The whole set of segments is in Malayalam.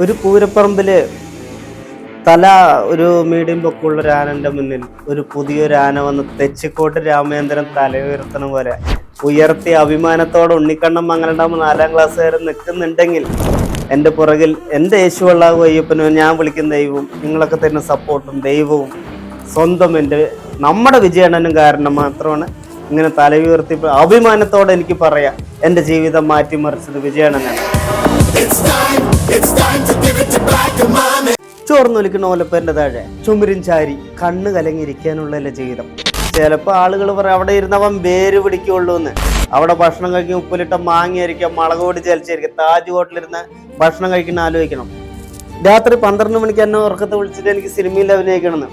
ഒരു പൂരപ്പറമ്പിൽ തല ഒരു മീഡിയം പൊക്കമുള്ള ഒരു ആനന്റെ മുന്നിൽ ഒരു പുതിയൊരു ആന വന്ന് തെച്ചിക്കോട്ട് രാമേന്ദ്രൻ തല ഉയർത്തണ പോലെ ഉയർത്തി അഭിമാനത്തോടെ ഉണ്ണിക്കണ്ണം മംഗലണ്ടാകുമ്പോൾ നാലാം ക്ലാസ്സുകാരൻ നിൽക്കുന്നുണ്ടെങ്കിൽ എന്റെ പുറകിൽ എന്റെ യേശുവള്ളാഹു അയ്യപ്പനും ഞാൻ വിളിക്കുന്ന ദൈവവും നിങ്ങളൊക്കെ തരുന്ന സപ്പോർട്ടും ദൈവവും സ്വന്തം എന്റെ നമ്മുടെ വിജയണ്ണനും കാരണം മാത്രമാണ് ഇങ്ങനെ തല ഉയർത്തി അഭിമാനത്തോടെ എനിക്ക് പറയാം എന്റെ ജീവിതം മാറ്റിമറിച്ചത് വിജയണ്ണനാണ് ചോർന്നൊലിക്കുന്ന ഓലപ്പന്റെ താഴെ ചുമരും ചാരി കണ്ണ് കലങ്ങിയിരിക്കാനുള്ള ജീവിതം. ചിലപ്പോൾ ആളുകൾ പറയും അവിടെ ഇരുന്നവൻ വേര് പിടിക്കുള്ളൂ എന്ന്. അവിടെ ഭക്ഷണം കഴിക്കും ഉപ്പിലിട്ട മാങ്ങയായിരിക്കാം മുളക് പൊടി ചലിച്ചായിരിക്കും താജ് ഹോട്ടലിരുന്ന് ഭക്ഷണം കഴിക്കുന്ന ആലോചിക്കണം. രാത്രി പന്ത്രണ്ട് മണിക്ക് എന്നെ ഉറക്കത്തെ വിളിച്ചിട്ട് എനിക്ക് സിനിമയിൽ അഭിനയിക്കണമെന്ന്.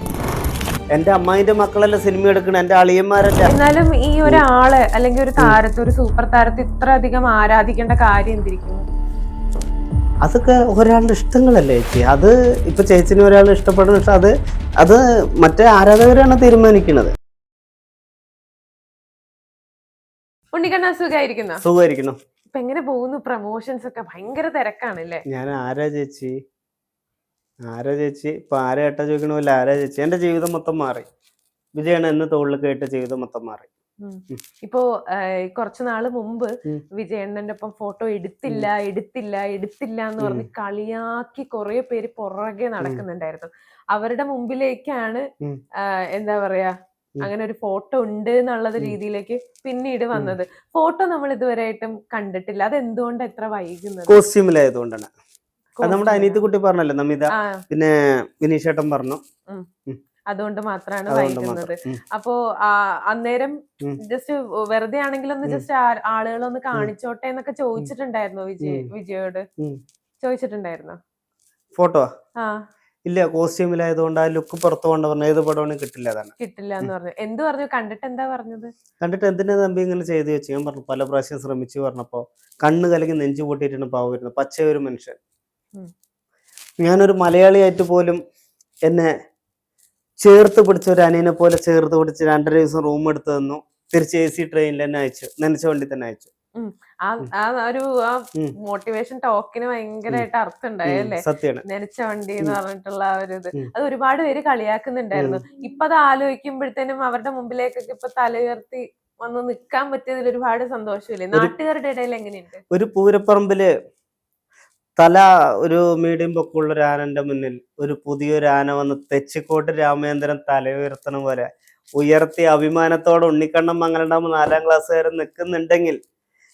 എന്റെ അമ്മായിന്റെ മക്കളല്ല സിനിമ എടുക്കണം? എന്റെ അളിയന്മാരല്ല? എന്നാലും ഈ ഒരാൾ അല്ലെങ്കിൽ ഒരു താരത്തെ ഒരു സൂപ്പർ താരത്തെ ഇത്ര അധികം ആരാധിക്കേണ്ട കാര്യം എന്തിരിക്കുന്നു അതൊക്കെ ഒരാളുടെ ഇഷ്ടങ്ങളല്ലേ ചേച്ചി. അത് ഇപ്പൊ ചേച്ചിന് ഒരാൾ ഇഷ്ടപ്പെടുന്ന പക്ഷെ അത് അത് മറ്റേ ആരാധകരാണ് തീരുമാനിക്കുന്നത്. ഉണ്ണിക്കണ്ണ സുഖമായിരിക്കുന്നു സുഖമായിരിക്കുന്നു ഇപ്പൊ എങ്ങനെ പോകുന്നു? പ്രൊമോഷൻസ് ഒക്കെ ഭയങ്കര തിരക്കാണല്ലേ? ഞാൻ ആരാ ചേച്ചി? ആരാ ചേച്ചി? ഇപ്പൊ ആരാ ഏട്ടാ ചോദിക്കണ പോലെ ആരാ ചേച്ചി? എന്റെ ജീവിതം മൊത്തം മാറി. വിജയണ് എന്ന് തോളിൽ കേട്ട് ജീവിതം മൊത്തം മാറി. ഇപ്പോ കുറച്ചു നാൾ മുമ്പ്. വിജയണ്ണന്റെ ഒപ്പം ഫോട്ടോ എടുത്തില്ല എടുത്തില്ല എടുത്തില്ല എന്ന് പറഞ്ഞ് കളിയാക്കി കുറെ പേര് പുറകെ നടക്കുന്നുണ്ടായിരുന്നു. അവരുടെ മുമ്പിലേക്കാണ് എന്താ പറയാ അങ്ങനെ ഒരു ഫോട്ടോ ഉണ്ട് എന്നുള്ളത് രീതിയിലേക്ക് പിന്നീട് വന്നത്. ഫോട്ടോ നമ്മൾ ഇതുവരെയായിട്ടും കണ്ടിട്ടില്ല. അത് എന്തുകൊണ്ട് എത്ര വൈകുന്നത് കോസ്റ്റ്യൂമിലായതുകൊണ്ടാണ് അത് നമ്മുടെ അനീതി കുട്ടി പറഞ്ഞല്ലോ നമിത. ആ. പിന്നെ വിനീഷേട്ടൻ പറഞ്ഞു. അതുകൊണ്ട് മാത്രമാണ് ഉം. അപ്പോ അന്നേരം ജസ്റ്റ് വെറുതെ ആണെങ്കിലും ഒന്ന്. ജസ്റ്റ് ആളുകളൊന്ന് കാണിച്ചോട്ടെ എന്നൊക്കെ ചോദിച്ചിട്ടുണ്ടായിരുന്നു വിജയ്. വിജയോട്? ചോദിച്ചിട്ടുണ്ടായിരുന്നു? ഫോട്ടോ? ആ. ഇല്ല കോസ്റ്റ്യൂമിലായതുകൊണ്ട് ആ ലുക്ക് പുറത്തു കൊണ്ട് പറഞ്ഞു. ഏത് പടമാണ് കിട്ടില്ല അതാണ്. കിട്ടില്ല എന്ന് പറഞ്ഞു. എന്ത് പറഞ്ഞു? കണ്ടിട്ട് എന്താ പറഞ്ഞത്? കണ്ടിട്ട് എന്തിനാ തമ്പി ഇങ്ങനെ ചെയ്തു വെച്ച്? ഞാൻ പറഞ്ഞു പല പ്രാവശ്യം ശ്രമിച്ചു പറഞ്ഞപ്പോ കണ്ണ് കലങ്ങി നെഞ്ചു പൊട്ടിയിട്ടാണ് പാവ വരുന്നത്. പച്ച ഒരു മനുഷ്യൻ. ഞാനൊരു മലയാളിയായിട്ട് പോലും എന്നെ ചേർത്ത് പിടിച്ച ഒരു അനിയനെ പോലെ ചേർത്ത് പിടിച്ച് രണ്ടര ദിവസം റൂം എടുത്തു തന്നു തിരിച്ച് എ സി ട്രെയിനിൽ തന്നെ അയച്ചു. നനച്ച വണ്ടി തന്നെ അയച്ചു. ആ ഒരു ആ. മോട്ടിവേഷൻ ടോക്കിന് ഭയങ്കരമായിട്ട് അർത്ഥം ഉണ്ടായല്ലേ സത്യമാണ് നനച്ച വണ്ടി എന്ന് പറഞ്ഞിട്ടുള്ള ആ ഒരു ഇത്. അത് ഒരുപാട് പേര് കളിയാക്കുന്നുണ്ടായിരുന്നു. ഇപ്പൊ അത് ആലോചിക്കുമ്പോഴത്തേനും അവരുടെ മുമ്പിലേക്കൊക്കെ ഇപ്പൊ തല ഉയർത്തി വന്ന് നിൽക്കാൻ പറ്റിയതിൽ ഒരുപാട് സന്തോഷമില്ലേ? നാട്ടുകാരുടെ ഇടയിൽ എങ്ങനെയുണ്ട്? ഒരു പൂരപ്പറമ്പിൽ തല ഒരു മീഡിയം പൊക്കമുള്ള ഒരു ആനന്റെ മുന്നിൽ. ഒരു പുതിയൊരു ആന വന്ന് തെച്ചിക്കോട്ട് രാമേന്ദ്രൻ തല ഉയർത്തണ പോലെ ഉയർത്തി അഭിമാനത്തോടെ ഉണ്ണിക്കണ്ണം മംഗലണ്ടാകുമ്പോൾ നാലാം ക്ലാസ്സുകാരൻ നിൽക്കുന്നുണ്ടെങ്കിൽ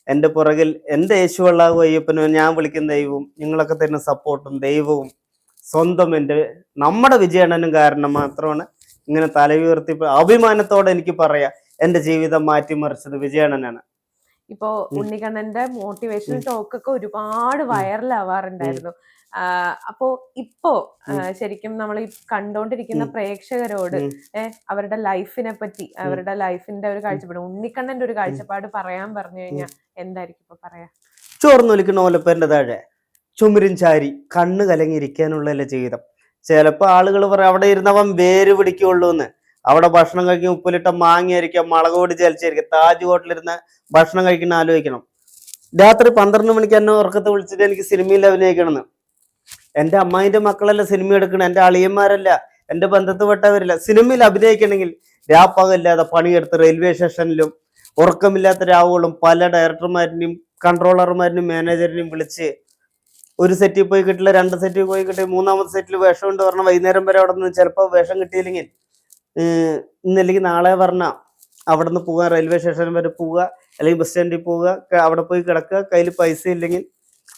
എന്റെ പുറകിൽ എന്റെ യേശുവള്ളാഹു അയ്യപ്പനും ഞാൻ വിളിക്കുന്ന ദൈവവും നിങ്ങളൊക്കെ തരുന്ന സപ്പോർട്ടും ദൈവവും സ്വന്തം എന്റെ നമ്മുടെ വിജയണ്ണനും കാരണം മാത്രമാണ്. ഇങ്ങനെ തല ഉയർത്തി അഭിമാനത്തോടെ എനിക്ക് പറയാം. എന്റെ ജീവിതം മാറ്റിമറിച്ചത് വിജയണ്ണനാണ്. ഇപ്പോ ഉണ്ണികണ്ണന്റെ മോട്ടിവേഷൻ മോട്ടിവേഷണൽ ടോക്ക് ഒക്കെ ഒരുപാട് വൈറലാവാറുണ്ടായിരുന്നു അപ്പോ ഇപ്പോ ശരിക്കും നമ്മൾ ഈ കണ്ടോണ്ടിരിക്കുന്ന പ്രേക്ഷകരോട് അവരുടെ ലൈഫിനെ പറ്റി അവരുടെ ലൈഫിന്റെ ഒരു കാഴ്ചപ്പാട് ഉണ്ണിക്കണ്ണന്റെ ഒരു കാഴ്ചപ്പാട് പറയാൻ പറഞ്ഞു കഴിഞ്ഞാൽ എന്തായിരിക്കും ഇപ്പൊ പറയാ? ചോർന്നൊലിക്കുന്ന ഓലപ്പന്റെ താഴെ ചുമരും ചാരി കണ്ണ് കലങ്ങിയിരിക്കാനുള്ള ജീവിതം. ചിലപ്പോൾ ആളുകൾ പറയും അവിടെ ഇരുന്നവൻ വേര് പിടിക്കുള്ളൂ എന്ന് അവിടെ ഭക്ഷണം കഴിക്കും ഉപ്പിലിട്ട മാങ്ങയായിരിക്കാം മുളക് പൊടി ചലിച്ചായിരിക്കും താജ് ഹോട്ടലിരുന്ന് ഭക്ഷണം കഴിക്കുന്ന ആലോചിക്കണം. രാത്രി പന്ത്രണ്ട് മണിക്ക് എന്നെ ഉറക്കത്തെ വിളിച്ചിട്ട് എനിക്ക് സിനിമയിൽ അഭിനയിക്കണമെന്ന്. എന്റെ അമ്മായിന്റെ മക്കളല്ല സിനിമ എടുക്കണം എന്റെ അളിയന്മാരല്ല എന്റെ ബന്ധത്തുപെട്ടവരില്ല സിനിമയിൽ അഭിനയിക്കണമെങ്കിൽ രാപ്പകല്ലാതെ പണിയെടുത്ത് റെയിൽവേ സ്റ്റേഷനിലും ഉറക്കമില്ലാത്ത രാവുകളും പല ഡയറക്ടർമാരിനെയും കൺട്രോളർമാരിനും മാനേജറിനെയും വിളിച്ച് ഒരു സെറ്റിൽ പോയി കിട്ടില്ല രണ്ട് സെറ്റിൽ പോയി കിട്ടി മൂന്നാമത്തെ സെറ്റിൽ വേഷം ഉണ്ട് പറഞ്ഞാൽ വൈകുന്നേരം വരെ അവിടെ നിന്ന് ചിലപ്പോൾ വേഷം കിട്ടിയില്ലെങ്കിൽ ഇന്നല്ലെങ്കിൽ നാളെ പറഞ്ഞ അവിടെ നിന്ന് പോവുക റെയിൽവേ സ്റ്റേഷൻ വരെ പോവുക അല്ലെങ്കിൽ ബസ് സ്റ്റാൻഡിൽ പോവുക അവിടെ പോയി കിടക്കുക കയ്യിൽ പൈസ ഇല്ലെങ്കിൽ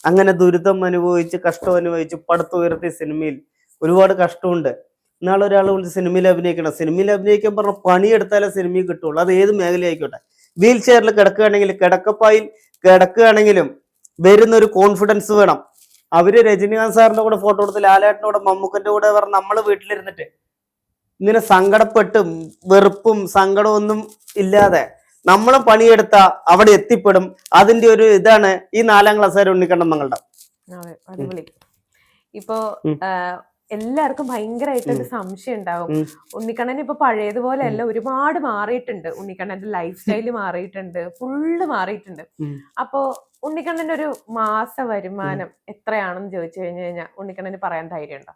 അങ്ങനെ ദുരിതം അനുഭവിച്ച് കഷ്ടം അനുഭവിച്ച് പടുത്ത് ഉയർത്തിയ സിനിമയിൽ ഒരുപാട് കഷ്ടമുണ്ട്. നാളെ ഒരാൾ വിളിച്ച് സിനിമയിൽ അഭിനയിക്കണം. സിനിമയിൽ അഭിനയിക്കാൻ പറഞ്ഞ പണിയെടുത്താലേ സിനിമയിൽ കിട്ടുള്ളൂ. അത് ഏത് മേഖലയായിക്കോട്ടെ. വീൽ ചെയറിൽ കിടക്കുകയാണെങ്കിൽ കിടക്കപ്പായിൽ കിടക്കുകയാണെങ്കിലും വരുന്ന ഒരു കോൺഫിഡൻസ് വേണം. അവർ രജനീകാന്ത് സാറിന്റെ കൂടെ ഫോട്ടോ എടുത്ത് ലാലേട്ടനോട് മമ്മൂക്കന്റെ കൂടെ പറഞ്ഞ നമ്മൾ വീട്ടിലിരുന്നിട്ട് ഇങ്ങനെ സങ്കടപ്പെട്ടും വെറുപ്പും സങ്കടമൊന്നും ഇല്ലാതെ നമ്മളും പണിയെടുത്ത അവിടെ എത്തിപ്പെടും. അതിന്റെ ഒരു ഇതാണ് ഈ നാലാം ക്ലാസ്സുകാർ ഉണ്ണിക്കണ്ണം മങ്ങളുടെ ഇപ്പോ എല്ലാവർക്കും ഭയങ്കരമായിട്ട് ഒരു സംശയം ഉണ്ടാവും. ഉണ്ണിക്കണ്ണൻ ഇപ്പൊ പഴയതുപോലെ അല്ല ഒരുപാട് മാറിയിട്ടുണ്ട്. ഉണ്ണിക്കണ്ണന്റെ ലൈഫ് സ്റ്റൈൽ മാറിയിട്ടുണ്ട്. ഫുള്ള് മാറിയിട്ടുണ്ട്. അപ്പോ ഉണ്ണിക്കണ്ണന്റെ ഒരു മാസ വരുമാനം എത്രയാണെന്ന് ചോദിച്ചു കഴിഞ്ഞു കഴിഞ്ഞാൽ ഉണ്ണിക്കണ്ണന് പറയാൻ ധൈര്യമുണ്ടോ?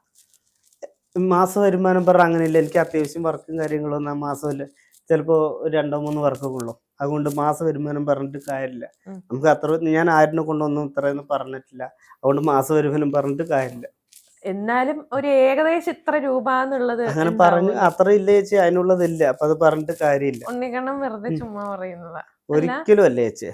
മാസ വരുമാനം പറഞ്ഞ അങ്ങനെയില്ല. എനിക്ക് അത്യാവശ്യം വർക്കും കാര്യങ്ങളൊന്നും ആ മാസമല്ല. ചിലപ്പോ രണ്ടോ മൂന്നോ വർക്കൊക്കെ ഉള്ളൂ. അതുകൊണ്ട് മാസ വരുമാനം പറഞ്ഞിട്ട് കാര്യമില്ല. നമുക്ക് അത്ര ഞാൻ ആരിനെ കൊണ്ടൊന്നും ഇത്രയൊന്നും പറഞ്ഞിട്ടില്ല. അതുകൊണ്ട് മാസ വരുമാനം പറഞ്ഞിട്ട് കാര്യമില്ല. എന്നാലും ഒരു ഏകദേശം ഇത്ര രൂപ എന്നുള്ളത് അങ്ങനെ പറഞ്ഞു അത്ര ഇല്ല ചേച്ചി അതിനുള്ളതില്ല. അപ്പൊ അത് പറഞ്ഞിട്ട് കാര്യമില്ല. ഉണ്ണിക്കണ്ണൻ വെറുതെ ചുമ്മാ പറയുന്നതാ. ഒരിക്കലും അല്ലേ ചേച്ചി.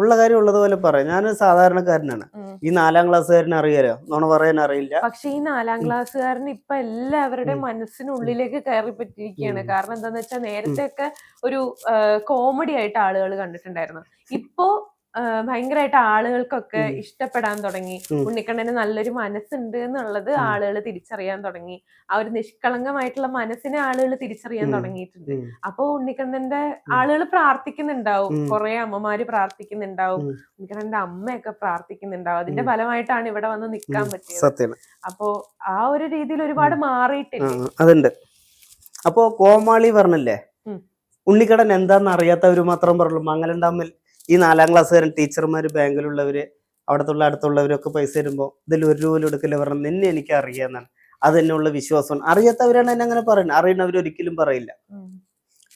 ഉള്ള കാര്യം ഉള്ളതുപോലെ പറയാം. ഞാൻ സാധാരണക്കാരനാണ്. ഈ നാലാം ക്ലാസ്സുകാരനെ അറിയാലോ? നോണ പറയാൻ അറിയില്ല. പക്ഷെ ഈ നാലാം ക്ലാസ്സുകാരൻ ഇപ്പൊ എല്ലാവരുടെയും മനസ്സിനുള്ളിലേക്ക് കയറി പറ്റിയിരിക്കുകയാണ് കാരണം എന്താന്ന് വെച്ചാൽ നേരത്തെ ഒക്കെ ഒരു കോമഡി ആയിട്ട് ആളുകൾ കണ്ടിട്ടുണ്ടായിരുന്നു. ഇപ്പോ ഭയങ്കരമായിട്ട് ആളുകൾക്കൊക്കെ ഇഷ്ടപ്പെടാൻ തുടങ്ങി. ഉണ്ണിക്കണ്ണന് നല്ലൊരു മനസ്സുണ്ട് എന്നുള്ളത്. ആളുകൾ തിരിച്ചറിയാൻ തുടങ്ങി. ആ ഒരു നിഷ്കളങ്കമായിട്ടുള്ള മനസ്സിനെ ആളുകൾ തിരിച്ചറിയാൻ തുടങ്ങിയിട്ടുണ്ട്. അപ്പൊ ഉണ്ണിക്കണ്ണന്റെ ആളുകൾ പ്രാർത്ഥിക്കുന്നുണ്ടാവും. കുറെ അമ്മമാര് പ്രാർത്ഥിക്കുന്നുണ്ടാവും. ഉണ്ണിക്കണ്ണന്റെ അമ്മയൊക്കെ പ്രാർത്ഥിക്കുന്നുണ്ടാവും. അതിന്റെ ഫലമായിട്ടാണ് ഇവിടെ വന്ന് നിൽക്കാൻ പറ്റിയത്. അപ്പോ ആ ഒരു രീതിയിൽ ഒരുപാട് മാറിയിട്ടില്ല? അതുണ്ട്. അപ്പോ കോമാളി പറഞ്ഞല്ലേ. ഉണ്ണിക്കടൻ എന്താന്ന് അറിയാത്തവര് മാത്രം പറഞ്ഞു. മംഗലം ഡാമിൽ ഈ നാലാം ക്ലാസ് വരെ ടീച്ചർമാർ ബാങ്കിലുള്ളവർ ബാങ്കിലുള്ളവര് അവിടത്തുള്ള അടുത്തുള്ളവരൊക്കെ പൈസ തരുമ്പോൾ ഇതിൽ ഒരു രൂപ എടുക്കില്ല. പറഞ്ഞു നിന്നെ എനിക്ക് അറിയാന്നാണ് അത് എന്നുള്ള വിശ്വാസമാണ് അറിയാത്തവരാണ് എന്നെ അങ്ങനെ പറയുന്നത്. അറിയുന്നവർ ഒരിക്കലും പറയില്ല.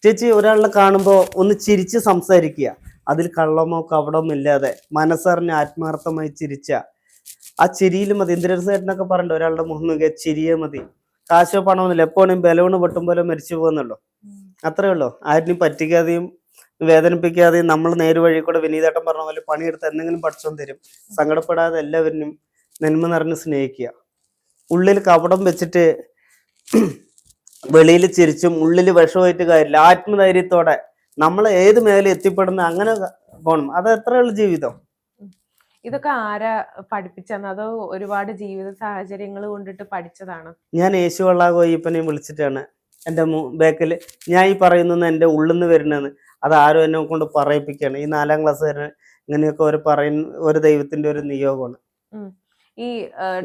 ചേച്ചി ഒരാളെ കാണുമ്പോൾ ഒന്ന് ചിരിച്ച് സംസാരിക്കുക. അതിൽ കള്ളമോ കവടമോ ഇല്ലാതെ മനസ്സറിഞ്ഞ് ആത്മാർത്ഥമായി ചിരിച്ച. ആ ചിരിയിൽ മതി. ഇന്ദ്രസേട്ടനൊക്കെ സേട്ടനൊക്കെ പറയണ്ട ഒരാളുടെ മുഖം നോക്കിയാൽ ചിരിയെ മതി. കാശോ പണമൊന്നുമില്ല എപ്പോഴും ബലവണ് പൊട്ടും പോലെ മരിച്ചു പോകുന്നുള്ളൂ. അത്രേ ഉള്ളൂ. ആരിനും പറ്റിക്കാതെയും വേദനിപ്പിക്കാതെയും നമ്മൾ നേരുവഴി കൂടെ വിനീതേട്ടൻ പറഞ്ഞ പോലെ പണിയെടുത്ത് എന്തെങ്കിലും പഠിച്ചോൻ തരും സങ്കടപ്പെടാതെ എല്ലാവരിനും നന്മ നിറഞ്ഞ് സ്നേഹിക്കുക. ഉള്ളിൽ കപടം വെച്ചിട്ട് വെളിയിൽ ചിരിച്ചും ഉള്ളിൽ വിഷമായിട്ട് കാര്യമില്ല. ആത്മധൈര്യത്തോടെ നമ്മൾ ഏത് മേഖല എത്തിപ്പെടുന്ന അങ്ങനെ പോകണം അത് എത്രയുള്ള ജീവിതം? ഇതൊക്കെ ആരാ പഠിപ്പിച്ചെന്ന്? അതോ ഒരുപാട് ജീവിത സാഹചര്യങ്ങൾ കൊണ്ടിട്ട് പഠിച്ചതാണ്? ഞാൻ യേശു അയ്യപ്പനെ വിളിച്ചിട്ടാണ് എന്റെ ബാക്കിൽ ഞാൻ ഈ പറയുന്നത് എന്റെ ഉള്ളിൽ നിന്ന് വരുന്നതെന്ന്. അത് ആരും എന്നെ കൊണ്ട് പറയിപ്പിക്കുകയാണ്. ഈ നാലാം ക്ലാസ് വരെ ഇങ്ങനെയൊക്കെ ഒരു പറയുന്ന ഒരു ദൈവത്തിന്റെ ഒരു നിയോഗമാണ്. ഈ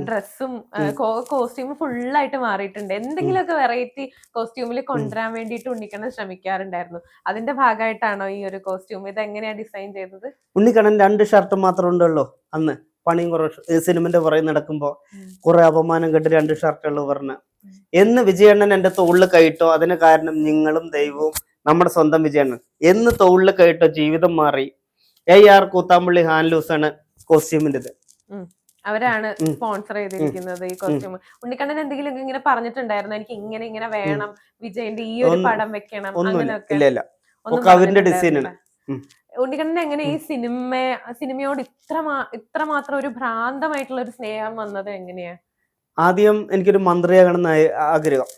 ഡ്രസ്സും കോസ്റ്റ്യൂമും കോസ്റ്റ്യൂം ഫുള്ളായിട്ട് മാറിയിട്ടുണ്ട്. എന്തെങ്കിലുമൊക്കെ വെറൈറ്റി കോസ്റ്റ്യൂമിൽ കൊണ്ടുവരാൻ വേണ്ടിയിട്ട് ഉണ്ണിക്കണ്ണൻ ശ്രമിക്കാറുണ്ടായിരുന്നു. അതിന്റെ ഭാഗമായിട്ടാണോ ഈ ഒരു കോസ്റ്റ്യൂം? ഇത് എങ്ങനെയാ ഡിസൈൻ ചെയ്തത്? ഉണ്ണിക്കണ്ണൻ രണ്ട് ഷർട്ട് മാത്രം ഉണ്ടല്ലോ അന്ന്. പണിയും കുറെ സിനിമന്റെ പുറകെ നടക്കുമ്പോൾ. കുറെ അപമാനം കേട്ട് രണ്ട് ഷർട്ടുകൾ പറഞ്ഞ്. എന്ന് വിജയണ്ണൻ എന്റെ തോളിൽ കയറ്റോ അതിന് കാരണം നിങ്ങളും ദൈവവും നമ്മുടെ സ്വന്തം വിജയമാണ് എന്ന് തോളിൽ കേട്ടോ ജീവിതം മാറി എ ആർ കൂത്താമ്പള്ളി ഹാൻലൂസ് ആണ് കോസ്റ്റ്യൂമിന്റെത് അവരാണ് സ്പോൺസർ ചെയ്തിരിക്കുന്നത് ഈ കോസ്റ്റ്യൂം. ഉണ്ണിക്കണ്ണൻ എന്തെങ്കിലും ഇങ്ങനെ പറഞ്ഞിട്ടുണ്ടായിരുന്നു? എനിക്ക് ഇങ്ങനെ ഇങ്ങനെ വേണം വിജയന്റെ ഈ ഒരു പടം വെക്കണം അങ്ങനെ അങ്ങനെയൊക്കെ. അവരുടെ. ഉം. ഉണ്ണിക്കണ്ണൻ എങ്ങനെ ഈ സിനിമ സിനിമയോട് ഇത്ര ഇത്ര മാത്രം ഒരു ഭ്രാന്തമായിട്ടുള്ള ഒരു സ്നേഹം വന്നത് എങ്ങനെയാ? ആദ്യം എനിക്കൊരു മന്ത്രിയാകണം ആഗ്രഹം.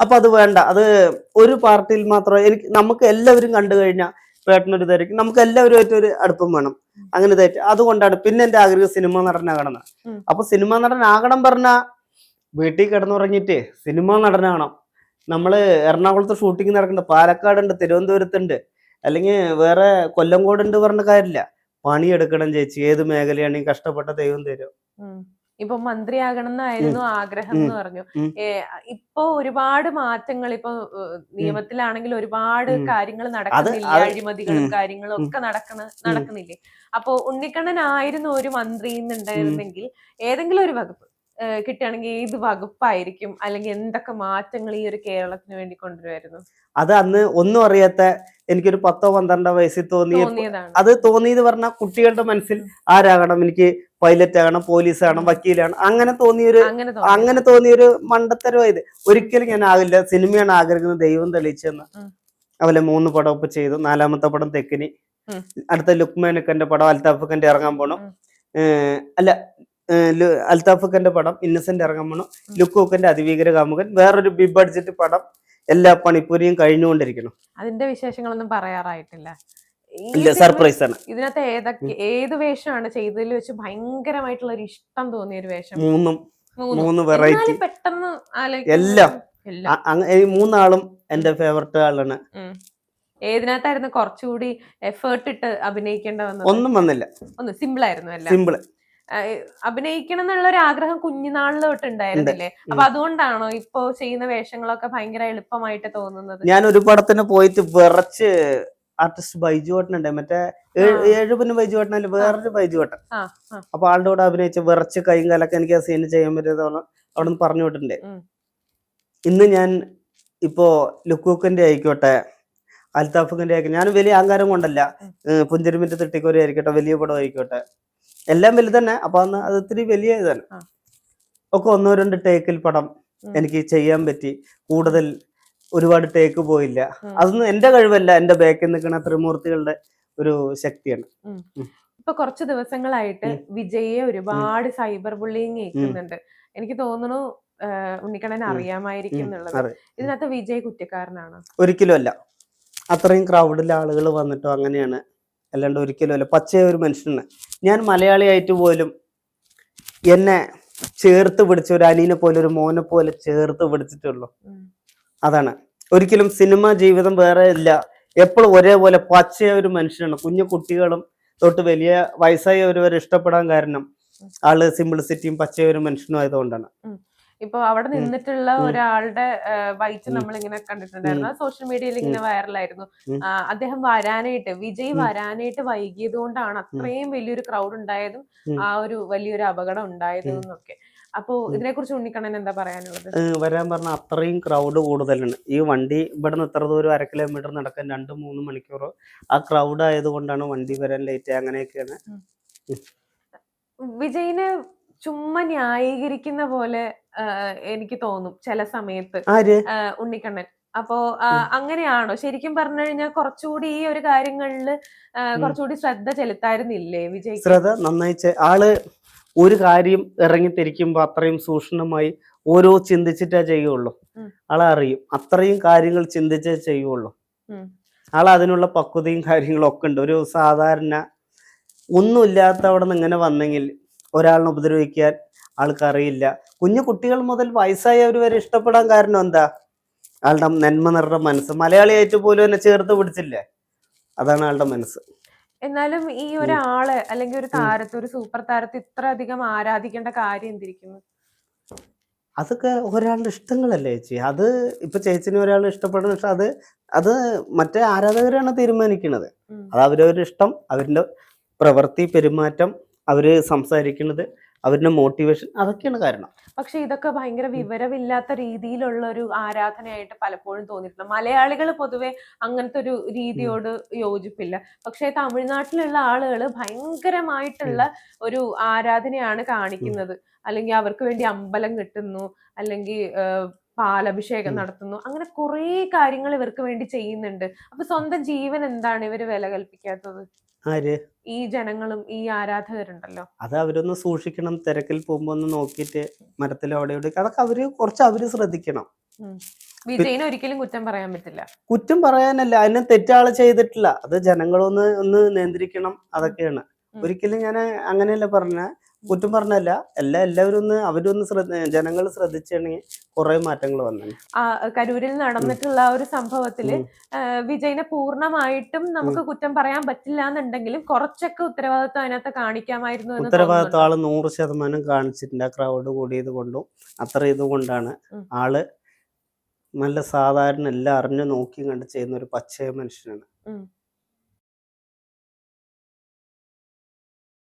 അപ്പൊ അത് വേണ്ട. അത് ഒരു പാർട്ടിയിൽ മാത്രം എനിക്ക് നമുക്ക് എല്ലാവരും കണ്ടു കഴിഞ്ഞാൽ പേട്ടനൊരു ഇതായിരിക്കും. നമുക്ക് എല്ലാവരുമായിട്ട് ഒരു അടുപ്പം വേണം. അങ്ങനെ ഇതായിട്ട്. അതുകൊണ്ടാണ് പിന്നെ എന്റെ ആഗ്രഹം സിനിമ നടനാകണം. അപ്പൊ സിനിമ നടനാകണം പറഞ്ഞ വീട്ടിൽ കിടന്നുറങ്ങിയിട്ട് സിനിമ നടനാകണം. നമ്മൾ എറണാകുളത്ത് ഷൂട്ടിംഗ് നടക്കുന്നുണ്ട്. പാലക്കാടുണ്ട് തിരുവനന്തപുരത്തുണ്ട്. അല്ലെങ്കിൽ വേറെ കൊല്ലംകോടുണ്ട് പറഞ്ഞ കാര്യമില്ല. പണിയെടുക്കണം ചേച്ചി. ഏത് മേഖലയാണെങ്കിൽ കഷ്ടപ്പെട്ട ദൈവം തരും. ഇപ്പൊ മന്ത്രിയാകണം എന്നായിരുന്നു ആഗ്രഹം എന്ന് പറഞ്ഞു. ഇപ്പൊ ഒരുപാട് മാറ്റങ്ങൾ ഇപ്പൊ നിയമത്തിലാണെങ്കിൽ ഒരുപാട് കാര്യങ്ങൾ നടക്കുന്നില്ല? അഴിമതികളും. കാര്യങ്ങളും ഒക്കെ നടക്കണ നടക്കുന്നില്ലേ? അപ്പൊ ഉണ്ണിക്കണ്ണൻ ആയിരുന്നു ഒരു മന്ത്രി എന്നുണ്ടായിരുന്നെങ്കിൽ ഏതെങ്കിലും ഒരു വകുപ്പ് കിട്ടുകയാണെങ്കിൽ ഏത് വകുപ്പായിരിക്കും. അല്ലെങ്കിൽ എന്തൊക്കെ മാറ്റങ്ങൾ ഈ ഒരു കേരളത്തിന് വേണ്ടി കൊണ്ടുവരുമായിരുന്നു അത് അന്ന് ഒന്നും അറിയാത്ത എനിക്കൊരു പത്തോ പന്ത്രണ്ടോ വയസ്സിൽ തോന്നിയ അത് തോന്നിയത് പറഞ്ഞാൽ കുട്ടികളുടെ മനസ്സിൽ ആരാകണം? എനിക്ക് പൈലറ്റ് ആകണം പോലീസ് ആകണം വക്കീലാണ് അങ്ങനെ തോന്നിയൊരു അങ്ങനെ തോന്നിയൊരു മണ്ടത്തരമായത്. ഒരിക്കലും ഞാൻ ആകില്ല. സിനിമയാണ് ആഗ്രഹിക്കുന്നത് ദൈവം തെളിയിച്ചെന്ന്. അവലെ മൂന്ന് പടം ഇപ്പൊ ചെയ്തു. നാലാമത്തെ പടം തെക്കിനി. അടുത്ത ലുക്മാനക്കന്റെ പടം അൽത്താഫ് ഇറങ്ങാൻ പോണം. അല്ല ഖാന്റെ പടം ഇന്നസെന്റ് ഇറങ്ങമണം ലുക്കൂക്കന്റെ അതിഭീകര കാമുകൻ വേറൊരു ബിഗ് ബഡ്ജറ്റ് പടം എല്ലാ പണിപ്പുരിയും കഴിഞ്ഞുകൊണ്ടിരിക്കണം. അതിന്റെ വിശേഷങ്ങളൊന്നും പറയാറായിട്ടില്ല. സർപ്രൈസ് ആണ്. ഇതിനകത്ത് ഏതൊക്കെ ഏത് വേഷമാണ് ചെയ്തതിൽ വെച്ച് ഭയങ്കരമായിട്ടുള്ള ഒരു ഇഷ്ടം തോന്നിയ ഒരു വേഷം? മൂന്നും മൂന്നും. വെറൈറ്റി പെട്ടെന്ന് എല്ലാം. ഈ മൂന്നാളും എന്റെ ഫേവററ്റ് ആളാണ്. ഏതിനകത്തായിരുന്നു കുറച്ചുകൂടി എഫേർട്ട് ഇട്ട് അഭിനയിക്കേണ്ട ഒന്നും വന്നില്ല. ഒന്ന് സിമ്പിൾ ആയിരുന്നു അല്ല സിമ്പിൾ അഭിനയിക്കണം എന്നുള്ള ഒരു ആഗ്രഹം കുഞ്ഞുനാളിൽ തൊട്ട് ഉണ്ടായിരുന്നില്ലേ അപ്പൊ അതുകൊണ്ടാണോ ഇപ്പൊ ചെയ്യുന്ന വേഷങ്ങളൊക്കെ ഭയങ്കര എളുപ്പമായിട്ട് തോന്നുന്നത്? ഞാൻ ഒരു പടത്തിന് പോയിട്ട് വിറച്ച് ആർട്ടിസ്റ്റ് ബൈജു ഏട്ടനുണ്ട്. മറ്റേ ഏ- പിന്നെ ബൈജു ഏട്ടനല്ല വേറൊരു ബൈജു ഏട്ടൻ. അപ്പൊ ആളുടെ കൂടെ അഭിനയിച്ച് വിറച്ച് കൈയും കാലൊക്കെ എനിക്ക് ആ സീന് ചെയ്യാൻ പറ്റിയതോളം അവിടെ നിന്ന് പറഞ്ഞു വിട്ടിട്ടുണ്ട്. ഇന്ന് ഞാൻ ഇപ്പോ ലുക്കൂക്കന്റെ ആയിക്കോട്ടെ അൽത്താഫിന്റെ ആയിക്കോട്ടെ ഞാൻ വലിയ അഹങ്കാരം കൊണ്ടല്ല. പുഞ്ചിരിമിന്റെ തിട്ടിക്കോരി ആയിരിക്കട്ടെ വലിയ പടം ആയിക്കോട്ടെ. എല്ലാം വലുത് തന്നെ. അപ്പൊ അന്ന് അത് ഇത്തിരി വലിയ ഇതാണ് തന്നെ. ഒക്കെ ഒന്നോ രണ്ട് ടേക്കിൽ പടം എനിക്ക് ചെയ്യാൻ പറ്റി. കൂടുതൽ ഒരുപാട് ടേക്ക് പോയില്ല. അതൊന്നും എന്റെ കഴിവല്ല. എന്റെ ബാക്കിൽ നിൽക്കുന്ന ത്രിമൂർത്തികളുടെ ഒരു ശക്തിയാണ്. ഇപ്പൊ കുറച്ച് ദിവസങ്ങളായിട്ട്. വിജയെ ഒരുപാട് സൈബർ ബുള്ളിങ് കേൾക്കുന്നുണ്ട് എനിക്ക് തോന്നുന്നു ഉണ്ണിക്കണ്ണൻ അറിയാമായിരിക്കും എന്നുള്ളത്. ഇതിനകത്ത് വിജയ് കുറ്റക്കാരനാണ്? ഒരിക്കലും അല്ല. അത്രയും ക്രൗഡിൽ ആളുകൾ വന്നിട്ടോ അങ്ങനെയാണ്. അല്ലാണ്ട് ഒരിക്കലും അല്ല. പച്ചയൊരു മനുഷ്യനാണ്. ഞാൻ മലയാളിയായിട്ട് പോലും എന്നെ ചേർത്ത് പിടിച്ച ഒരു അനീനെ പോലെ ഒരു മോനെ പോലെ ചേർത്ത് പിടിച്ചിട്ടുള്ളൂ. അതാണ്. ഒരിക്കലും സിനിമ ജീവിതം വേറെ ഇല്ല. എപ്പോഴും ഒരേപോലെ പച്ചയ ഒരു മനുഷ്യനാണ്. കുഞ്ഞു കുട്ടികളും തൊട്ട് വലിയ വയസ്സായവർ വരെ ഇഷ്ടപ്പെടാൻ കാരണം ആൾ സിംപ്ലിസിറ്റിയും പച്ചയ ഒരു മനുഷ്യനും ആയതുകൊണ്ടാണ്. ഇപ്പൊ അവിടെ നിന്നിട്ടുള്ള ഒരാളുടെ വൈറ്റ്. നമ്മൾ ഇങ്ങനെ കണ്ടിട്ടുണ്ടായിരുന്നു സോഷ്യൽ മീഡിയയിൽ ഇങ്ങനെ വൈറലായിരുന്നു. അദ്ദേഹം വരാനായിട്ട് വിജയ്. വരാനായിട്ട് വൈകിയത് കൊണ്ടാണ് അത്രയും വലിയൊരു ക്രൗഡ് ഉണ്ടായതും ആ ഒരു വലിയൊരു അപകടം ഉണ്ടായതും എന്നൊക്കെ. അപ്പോ. ഇതിനെ കുറിച്ച് ഉണ്ണിക്കണ്ണൻ എന്താ പറയാനുള്ളത്? വരാൻ പറഞ്ഞ അത്രയും ക്രൗഡ് കൂടുതലാണ് ഈ വണ്ടി ഇവിടെ നിന്ന് ഇത്ര ദൂരം അര കിലോമീറ്റർ നടക്കാൻ രണ്ട് മൂന്ന് മണിക്കൂർ ആ ക്രൗഡ് ആയതുകൊണ്ടാണ് വണ്ടി വരാൻ ലേറ്റ് അങ്ങനെയൊക്കെയാണ്. വിജയിനെ ചുമ്മാ ന്യായീകരിക്കുന്ന പോലെ എനിക്ക് തോന്നും ചില സമയത്ത്. ഉണ്ണിക്കണ്ണൻ. അപ്പോ അങ്ങനെയാണോ? ശരിക്കും പറഞ്ഞു കഴിഞ്ഞാൽ കുറച്ചുകൂടി ഈ ഒരു കാര്യങ്ങളിൽ കുറച്ചുകൂടി ശ്രദ്ധ ചെലുത്തായിരുന്നില്ലേ വിജയ് ശ്രദ്ധ നന്നായി ആൾ ഒരു കാര്യം ഇറങ്ങിത്തിരിക്കുമ്പോ അത്രയും സൂക്ഷ്മമായി ഓരോ ചിന്തിച്ചിട്ടേ ചെയ്യുള്ളൂ. ആളെ അറിയും. അത്രയും കാര്യങ്ങൾ ചിന്തിച്ചേ ചെയ്യുള്ളൂ. ആൾ അതിനുള്ള പക്വതയും കാര്യങ്ങളും ഒക്കെ ഉണ്ട്. ഒരു സാധാരണ ഒന്നുമില്ലാത്ത അവിടെ നിന്ന് ഇങ്ങനെ വന്നെങ്കിൽ ഒരാളിനെ ഉപദ്രവിക്കാൻ ആൾക്കറിയില്ല. കുഞ്ഞു കുട്ടികൾ മുതൽ വയസ്സായവർ വരെ ഇഷ്ടപ്പെടാൻ കാരണം എന്താ? ആളുടെ നന്മ നിറഞ്ഞ മനസ്സ്. മലയാളിയായിട്ട് പോലും എന്നെ ചേർത്ത് പിടിച്ചില്ലേ? അതാണ് ആളുടെ മനസ്സ്. എന്നാലും ഈ ഒരാൾ അല്ലെങ്കിൽ ഒരു താരത്തെ ഒരു സൂപ്പർ താരത്തെ ഇത്ര അധികം ആരാധിക്കേണ്ട കാര്യം എന്തിരിക്കുന്നു അതൊക്കെ ഒരാളുടെ ഇഷ്ടങ്ങളല്ലേ ചേച്ചി? അത് ഇപ്പൊ ചേച്ചിനെ ഒരാൾ ഇഷ്ടപ്പെടുന്ന ഇഷ്ടം അത് അത് മറ്റേ ആരാധകരാണ് തീരുമാനിക്കുന്നത്. അത് അവരവരുടെ ഇഷ്ടം അവരുടെ പ്രവൃത്തി പെരുമാറ്റം അവർ സംസാരിക്കുന്നത് അവരുടെ മോട്ടിവേഷൻ അതൊക്കെയാണ് കാരണം. പക്ഷെ ഇതൊക്കെ ഭയങ്കര വിവരമില്ലാത്ത രീതിയിലുള്ള ഒരു ആരാധനയായിട്ട് പലപ്പോഴും തോന്നിയിട്ടുണ്ട്. മലയാളികൾ പൊതുവെ അങ്ങനത്തെ ഒരു രീതിയോട് യോജിപ്പില്ല. പക്ഷെ തമിഴ്നാട്ടിലുള്ള ആളുകൾ ഭയങ്കരമായിട്ടുള്ള ഒരു ആരാധനയാണ് കാണിക്കുന്നത്. അല്ലെങ്കിൽ അവർക്ക് വേണ്ടി അമ്പലം കിട്ടുന്നു അല്ലെങ്കിൽ പാലഭിഷേകം. നടത്തുന്നു അങ്ങനെ കുറെ കാര്യങ്ങൾ ഇവർക്ക് വേണ്ടി ചെയ്യുന്നുണ്ട്. അപ്പൊ സ്വന്തം ജീവൻ എന്താണ് ഇവർ വില കൽപ്പിക്കാത്തത്? ആര്? ഈ ജനങ്ങളും ഈ ആരാധകരുണ്ടല്ലോ. അത് അവരൊന്ന് സൂക്ഷിക്കണം തിരക്കിൽ പോകുമ്പോ ഒന്ന് നോക്കിയിട്ട് മരത്തിൽ അവിടെ ഇവിടെ അതൊക്കെ അവർ കുറച്ച് അവർ ശ്രദ്ധിക്കണം. വിജയിനെ ഒരിക്കലും കുറ്റം പറയാൻ പറ്റില്ല. കുറ്റം പറയാനല്ല അതിനെ തെറ്റാൾ ചെയ്തിട്ടില്ല. അത് ജനങ്ങളൊന്ന് ഒന്ന് നിയന്ത്രിക്കണം. അതൊക്കെയാണ്. ഒരിക്കലും ഞാൻ അങ്ങനെയല്ല പറഞ്ഞ. കുറ്റം പറഞ്ഞല്ല. എല്ലാ എല്ലാവരും ഒന്ന് അവരൊന്ന് ശ്രദ്ധ ജനങ്ങൾ ശ്രദ്ധിച്ചാണെങ്കിൽ കുറെ മാറ്റങ്ങൾ വന്നു കരൂരിൽ നടന്നിട്ടുള്ള ഒരു സംഭവത്തിൽ വിജയനെ പൂർണമായിട്ടും നമുക്ക് കുറ്റം പറയാൻ പറ്റില്ല എന്നുണ്ടെങ്കിലും കുറച്ചൊക്കെ ഉത്തരവാദിത്വം അതിനകത്ത് കാണിക്കാമായിരുന്നു ഉത്തരവാദിത്വം? ആൾ നൂറ് ശതമാനം കാണിച്ചിട്ടുണ്ട്. ആ ക്രൗഡ് കൂടിയത് കൊണ്ടും അത്ര ഇതുകൊണ്ടാണ്. ആൾ നല്ല സാധാരണ എല്ലാം അറിഞ്ഞു നോക്കി കണ്ട് ചെയ്യുന്ന ഒരു പച്ചയ മനുഷ്യനാണ്.